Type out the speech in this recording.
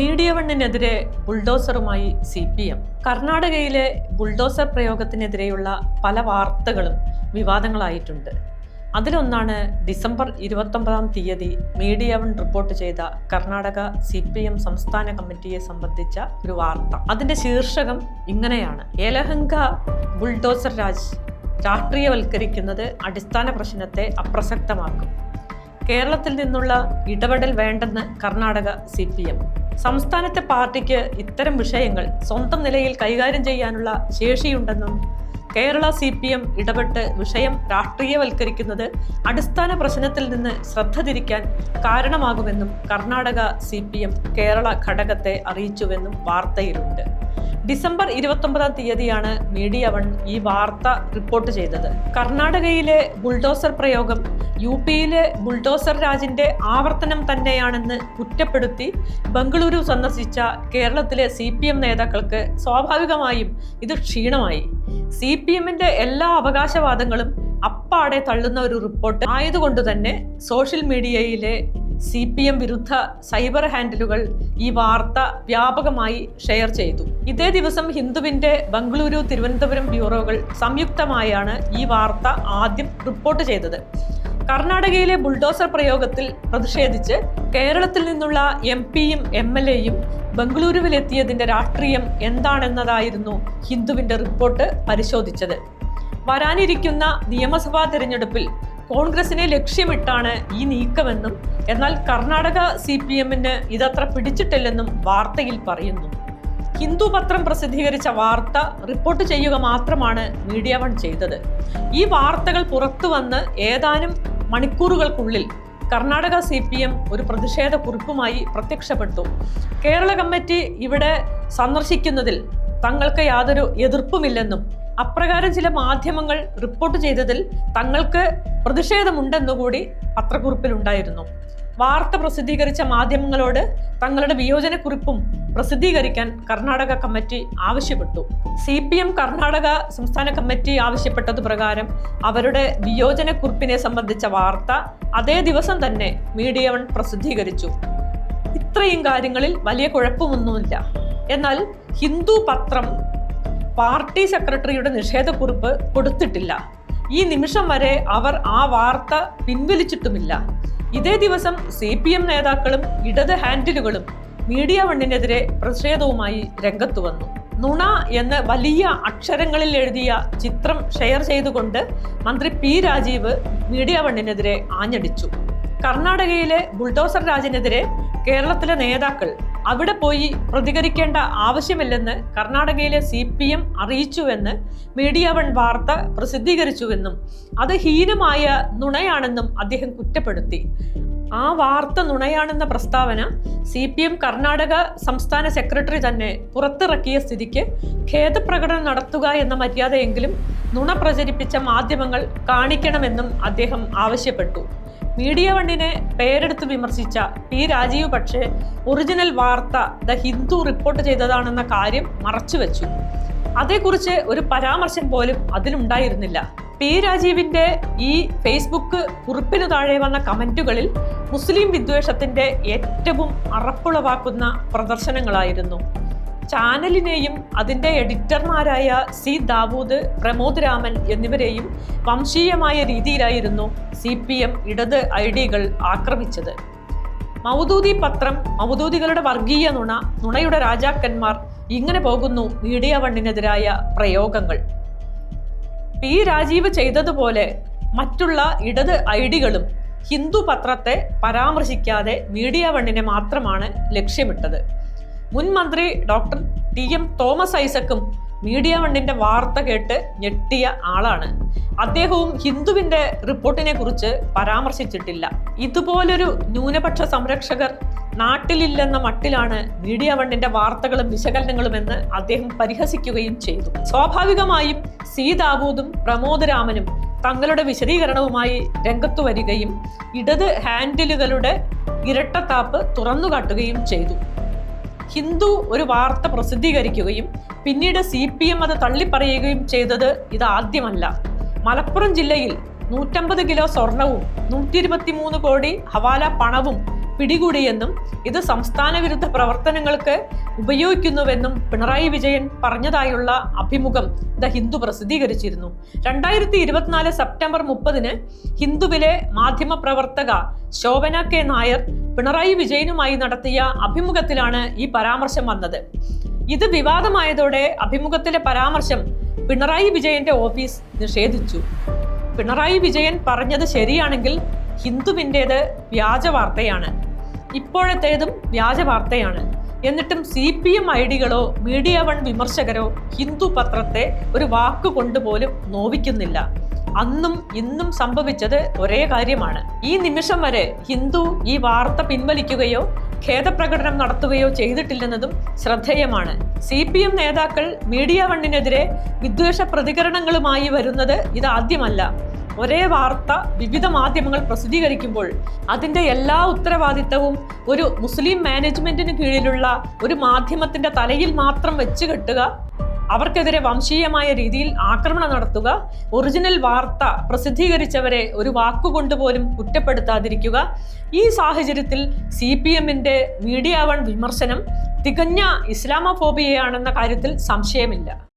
Media വണ്ണിനെതിരെ ബുൾഡോസറുമായി C P M കർണാടകയിലെ ബുൾഡോസർ പ്രയോഗത്തിനെതിരെയുള്ള പല വാർത്തകളും വിവാദങ്ങളായിട്ടുണ്ട്. അതിലൊന്നാണ് ഡിസംബർ ഇരുപത്തൊമ്പതാം തീയതി മീഡിയ വൺ റിപ്പോർട്ട് ചെയ്ത കർണാടക സി പി എം സംസ്ഥാന കമ്മിറ്റിയെ സംബന്ധിച്ച ഒരു വാർത്ത. അതിന്റെ ശീർഷകം ഇങ്ങനെയാണ്. ഏലഹങ്ക ബുൾഡോസർ രാജ് രാഷ്ട്രീയവൽക്കരിക്കുന്നത് അടിസ്ഥാന പ്രശ്നത്തെ അപ്രസക്തമാക്കും. കേരളത്തിൽ നിന്നുള്ള ഇടപെടൽ വേണ്ടെന്ന് കർണാടക സി പി എം സംസ്ഥാനത്തെ പാർട്ടിക്ക് ഇത്തരം വിഷയങ്ങൾ സ്വന്തം നിലയിൽ കൈകാര്യം ചെയ്യാനുള്ള ശേഷിയുണ്ടെന്നും കേരള സി പി എം ഇടപെട്ട് വിഷയം രാഷ്ട്രീയവൽക്കരിക്കുന്നത് അടിസ്ഥാന പ്രശ്നത്തിൽ നിന്ന് ശ്രദ്ധ തിരിക്കാൻ കാരണമാകുമെന്നും കർണാടക സി കേരള ഘടകത്തെ അറിയിച്ചുവെന്നും വാർത്തയിലുണ്ട്. ഡിസംബർ ഇരുപത്തൊമ്പതാം തീയതിയാണ് മീഡിയ വൺ ഈ വാർത്ത റിപ്പോർട്ട് ചെയ്തത്. കർണാടകയിലെ ബുൾഡോസർ പ്രയോഗം യു പിയിലെ ബുൾഡോസർ രാജിന്റെ ആവർത്തനം തന്നെയാണെന്ന് കുറ്റപ്പെടുത്തി ബംഗളൂരു സന്ദർശിച്ച കേരളത്തിലെ സി പി എം നേതാക്കൾക്ക് സ്വാഭാവികമായും ഇത് ക്ഷീണമായി. സി പി എമ്മിന്റെ എല്ലാ അവകാശവാദങ്ങളും അപ്പാടെ തള്ളുന്ന ഒരു റിപ്പോർട്ട് ആയതുകൊണ്ട് തന്നെ സോഷ്യൽ മീഡിയയിലെ സി പി എം വിരുദ്ധ സൈബർ ഹാൻഡിലുകൾ ഈ വാർത്ത വ്യാപകമായി ഷെയർ ചെയ്തു. ഇതേ ദിവസം ഹിന്ദുവിന്റെ ബംഗളൂരു തിരുവനന്തപുരം ബ്യൂറോകൾ സംയുക്തമായാണ് ഈ വാർത്ത ആദ്യം റിപ്പോർട്ട് ചെയ്തത്. കർണാടകയിലെ ബുൾഡോസർ പ്രയോഗത്തിൽ പ്രതിഷേധിച്ച് കേരളത്തിൽ നിന്നുള്ള എം പിയും എം എൽ എയും ബംഗളൂരുവിലെത്തിയതിന്റെ രാഷ്ട്രീയം എന്താണെന്നതായിരുന്നു ഹിന്ദുവിന്റെ റിപ്പോർട്ട് പരിശോധിച്ചത്. വരാനിരിക്കുന്ന നിയമസഭാ തിരഞ്ഞെടുപ്പിൽ കോൺഗ്രസിനെ ലക്ഷ്യമിട്ടാണ് ഈ നീക്കമെന്നും എന്നാൽ കർണാടക സി പി എമ്മിന് ഇതത്ര പിടിച്ചിട്ടില്ലെന്നും വാർത്തയിൽ പറയുന്നു. ഹിന്ദു പത്രം പ്രസിദ്ധീകരിച്ച വാർത്ത റിപ്പോർട്ട് ചെയ്യുക മാത്രമാണ് മീഡിയ വൺ ചെയ്തത്. ഈ വാർത്തകൾ പുറത്തു വന്ന് ഏതാനും മണിക്കൂറുകൾക്കുള്ളിൽ കർണാടക സി പി എം ഒരു പ്രതിഷേധ കുറിപ്പുമായി പ്രത്യക്ഷപ്പെട്ടു. കേരള കമ്മിറ്റി ഇവിടെ സന്ദർശിക്കുന്നതിൽ തങ്ങൾക്ക് യാതൊരു എതിർപ്പുമില്ലെന്നും അപ്രകാരം ചില മാധ്യമങ്ങൾ റിപ്പോർട്ട് ചെയ്തതിൽ തങ്ങൾക്ക് പ്രതിഷേധമുണ്ടെന്നുകൂടി പത്രക്കുറിപ്പിലുണ്ടായിരുന്നു. വാർത്ത പ്രസിദ്ധീകരിച്ച മാധ്യമങ്ങളോട് തങ്ങളുടെ വിയോജനക്കുറിപ്പും പ്രസിദ്ധീകരിക്കാൻ കർണാടക കമ്മിറ്റി ആവശ്യപ്പെട്ടു. സി പി എം കർണാടക സംസ്ഥാന കമ്മിറ്റി ആവശ്യപ്പെട്ടത് പ്രകാരം അവരുടെ വിയോജനക്കുറിപ്പിനെ സംബന്ധിച്ച വാർത്ത അതേ ദിവസം തന്നെ മീഡിയ വൺ പ്രസിദ്ധീകരിച്ചു. ഇത്രയും കാര്യങ്ങളിൽ വലിയ കുഴപ്പമൊന്നുമില്ല. എന്നാൽ ഹിന്ദു പത്രം പാർട്ടി സെക്രട്ടറിയുടെ നിഷേധക്കുറിപ്പ് കൊടുത്തിട്ടില്ല. ഈ നിമിഷം വരെ അവർ ആ വാർത്ത പിൻവലിച്ചിട്ടുമില്ല. ഇതേ ദിവസം സി പി എം നേതാക്കളും ഇടത് ഹാൻഡിലുകളും മീഡിയ വണ്ണിനെതിരെ പ്രതിഷേധവുമായി രംഗത്തു വന്നു. നുണ എന്ന് വലിയ അക്ഷരങ്ങളിൽ എഴുതിയ ചിത്രം ഷെയർ ചെയ്തുകൊണ്ട് മന്ത്രി പി രാജീവ് മീഡിയ വണ്ണിനെതിരെ ആഞ്ഞടിച്ചു. കർണാടകയിലെ ബുൾഡോസർ രാജിനെതിരെ കേരളത്തിലെ നേതാക്കൾ അവിടെ പോയി പ്രതികരിക്കേണ്ട ആവശ്യമില്ലെന്ന് കർണാടകയിലെ സി പി എം അറിയിച്ചുവെന്ന് മീഡിയ വൺ വാർത്ത പ്രസിദ്ധീകരിച്ചുവെന്നും അത് ഹീനമായ നുണയാണെന്നും അദ്ദേഹം കുറ്റപ്പെടുത്തി. ആ വാർത്ത നുണയാണെന്ന പ്രസ്താവന സി പി എം കർണാടക സംസ്ഥാന സെക്രട്ടറി തന്നെ പുറത്തിറക്കിയ സ്ഥിതിക്ക് ഖേദപ്രകടനം നടത്തുക എന്ന മര്യാദയെങ്കിലും നുണ പ്രചരിപ്പിച്ച മാധ്യമങ്ങൾ കാണിക്കണമെന്നും അദ്ദേഹം ആവശ്യപ്പെട്ടു. മീഡിയ വണ്ണിനെ പേരെടുത്ത് വിമർശിച്ച പി രാജീവ് പക്ഷേ ഒറിജിനൽ വാർത്ത ദ ഹിന്ദു റിപ്പോർട്ട് ചെയ്തതാണെന്ന കാര്യം മറച്ചുവെച്ചു. അതേക്കുറിച്ച് ഒരു പരാമർശം പോലും അതിലുണ്ടായിരുന്നില്ല. പി രാജീവിന്റെ ഈ ഫേസ്ബുക്ക് കുറിപ്പിനു താഴെ വന്ന കമന്റുകളിൽ മുസ്ലിം വിദ്വേഷത്തിന്റെ ഏറ്റവും അറപ്പുളവാക്കുന്ന പ്രദർശനങ്ങളായിരുന്നു. ചാനലിനെയും അതിന്റെ എഡിറ്റർമാരായ സി ദാവൂദ് പ്രമോദ് രാമൻ എന്നിവരെയും വംശീയമായ രീതിയിലായിരുന്നു സി പി എം ഇടത് ഐ ഡികൾ ആക്രമിച്ചത്. മൗദൂദി പത്രം മൗദൂദികളുടെ വർഗീയ നുണ നുണയുടെ രാജാക്കന്മാർ ഇങ്ങനെ പോകുന്നു മീഡിയ വണ്ണിനെതിരായ പ്രയോഗങ്ങൾ. പി രാജീവ് ചെയ്തതുപോലെ മറ്റുള്ള ഇടത് ഐ ഡികളും ഹിന്ദു പത്രത്തെ പരാമർശിക്കാതെ മീഡിയ വണ്ണിനെ മാത്രമാണ് ലക്ഷ്യമിട്ടത്. മുൻ മന്ത്രി ഡോക്ടർ ടി എം തോമസ് ഐസക്കും മീഡിയ വണ്ണിന്റെ വാർത്ത കേട്ട് ഞെട്ടിയ ആളാണ്. അദ്ദേഹവും ഹിന്ദുവിന്റെ റിപ്പോർട്ടിനെ കുറിച്ച് പരാമർശിച്ചിട്ടില്ല. ഇതുപോലൊരു ന്യൂനപക്ഷ സംരക്ഷകർ നാട്ടിലില്ലെന്ന മട്ടിലാണ് മീഡിയ വണ്ണിന്റെ വാർത്തകളും വിശകലനങ്ങളും എന്ന് അദ്ദേഹം പരിഹസിക്കുകയും ചെയ്തു. സ്വാഭാവികമായും സീതാബൂതും പ്രമോദ് രാമനും തങ്ങളുടെ വിശദീകരണവുമായി രംഗത്തു വരികയും ഇടത് ഹാൻഡിലുകളുടെ ഇരട്ടത്താപ്പ് തുറന്നുകാട്ടുകയും ചെയ്തു. ഹിന്ദു ഒരു വാർത്ത പ്രസിദ്ധീകരിക്കുകയും പിന്നീട് സി പി എം അത് തള്ളിപ്പറയുകയും ചെയ്തത് ഇതാദ്യമല്ല. മലപ്പുറം ജില്ലയിൽ നൂറ്റമ്പത് കിലോ സ്വർണവും നൂറ്റി ഇരുപത്തിമൂന്ന് കോടി ഹവാല പണവും പിടികൂടിയെന്നും ഇത് സംസ്ഥാന വിരുദ്ധ പ്രവർത്തനങ്ങൾക്ക് ഉപയോഗിക്കുന്നുവെന്നും പിണറായി വിജയൻ പറഞ്ഞതായുള്ള അഭിമുഖം ദ ഹിന്ദു പ്രസിദ്ധീകരിച്ചിരുന്നു. രണ്ടായിരത്തി ഇരുപത്തിനാല് സെപ്റ്റംബർ മുപ്പതിന് ഹിന്ദുവിലെ മാധ്യമ പ്രവർത്തക ശോഭന കെ നായർ പിണറായി വിജയനുമായി നടത്തിയ അഭിമുഖത്തിലാണ് ഈ പരാമർശം വന്നത്. ഇത് വിവാദമായതോടെ അഭിമുഖത്തിലെ പരാമർശം പിണറായി വിജയന്റെ ഓഫീസ് നിഷേധിച്ചു. പിണറായി വിജയൻ പറഞ്ഞത് ശരിയാണെങ്കിൽ ഹിന്ദുവിന്റേത് വ്യാജ വാർത്തയാണ്. ഇപ്പോഴത്തേതും വ്യാജ വാർത്തയാണ് എന്നിട്ടും സി പി എം ഐ ഡികളോ മീഡിയ വൺ വിമർശകരോ ഹിന്ദു പത്രത്തെ ഒരു വാക്ക് കൊണ്ടുപോലും നോവിക്കുന്നില്ല. അന്നും ഇന്നും സംഭവിച്ചത് ഒരേ കാര്യമാണ്. ഈ നിമിഷം വരെ ഹിന്ദു ഈ വാർത്ത പിൻവലിക്കുകയോ ഖേദപ്രകടനം നടത്തുകയോ ചെയ്തിട്ടില്ലെന്നതും ശ്രദ്ധേയമാണ്. സി പി എം നേതാക്കൾ മീഡിയ വണ്ണിനെതിരെ വിദ്വേഷ പ്രതികരണങ്ങളുമായി വരുന്നത് ഇതാദ്യമല്ല. ഒരേ വാർത്ത വിവിധ മാധ്യമങ്ങൾ പ്രസിദ്ധീകരിക്കുമ്പോൾ അതിന്റെ എല്ലാ ഉത്തരവാദിത്തവും ഒരു മുസ്ലിം മാനേജ്മെന്റിന് കീഴിലുള്ള ഒരു മാധ്യമത്തിന്റെ തലയിൽ മാത്രം വെച്ച് കെട്ടുക അവർക്കെതിരെ വംശീയമായ രീതിയിൽ ആക്രമണം നടത്തുക ഒറിജിനൽ വാർത്ത പ്രസിദ്ധീകരിച്ചവരെ ഒരു വാക്കുകൊണ്ട് പോലും കുറ്റപ്പെടുത്താതിരിക്കുക. ഈ സാഹചര്യത്തിൽ സി പി എമ്മിന്റെ മീഡിയ വൺ വിമർശനം തികഞ്ഞ ഇസ്ലാമോഫോബിയയാണെന്ന കാര്യത്തിൽ സംശയമില്ല.